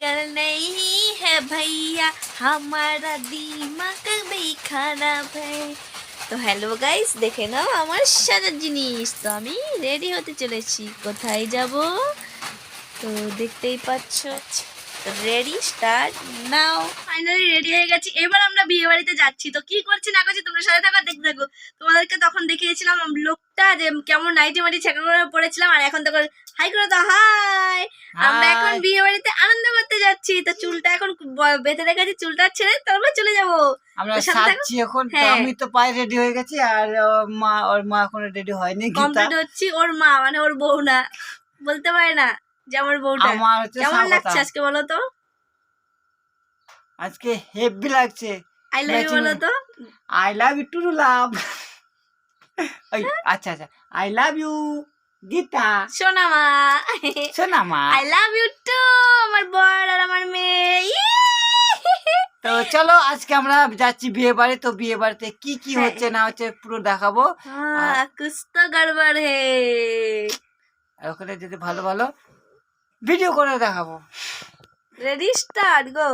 कर नहीं है भैया हमारा दिमाग भी খারাপ है তো হ্যালো গাইস দেখে নাও আমার সাজার জিনিস তো আমি রেডি হতে চলেছি কোথায় যাব তো দেখতেই পাচ্ছ ready start now finally ready হয়ে গেছি এবার আমরা বিয়ে বাড়িতে যাচ্ছি তো কি করছি না করছি তোমরা সাথে থাকো দেখতে থাকো তোমাদেরকে তখন দেখিয়েছিলাম লোকটা যে কেমন নাইটি মাটি ছেঁকা করে পড়েছিলাম আর এখন তখন হাই করে তো হাই আমরা এখন Hi. বিয়ে বাড়িতে আনন্দ করতে যাচ্ছি তো চুলটা এখন বেঁধে রেখেছি চুলটা ছেড়ে তারপর চলে যাব। আমরা তোর সাজছি এখন হ্যাঁ। আমি তো পায়ে রেডি হয়ে গেছি আর মা ওর মা এখনও রেডি হয়নি কমপ্লিট হচ্ছি ওর মা মানে ওর বউ না। বলতে পারে না যে আমার বউটা। কেমন লাগছে আজকে বলো তো? আজকে হেভি লাগছে। আই লাভ ইউ বলো তো। I love you too love ওই আচ্ছা আচ্ছা। I love you Gita. I love you too আমার বর আর আমার মেয়ে। ইয়ে! তো চলো আজকে আমরা যাচ্ছি বিয়ে বাড়ি। তো বিয়ে বাড়িতে কি কি হ্যাঁ। হচ্ছে না হচ্ছে পুরো দেখাবো। কুছ তো গড়বড় হে। আর ওখানে যদি ভালো ভালো ভিডিও করে দেখাবো। রেডি স্টার্ট গো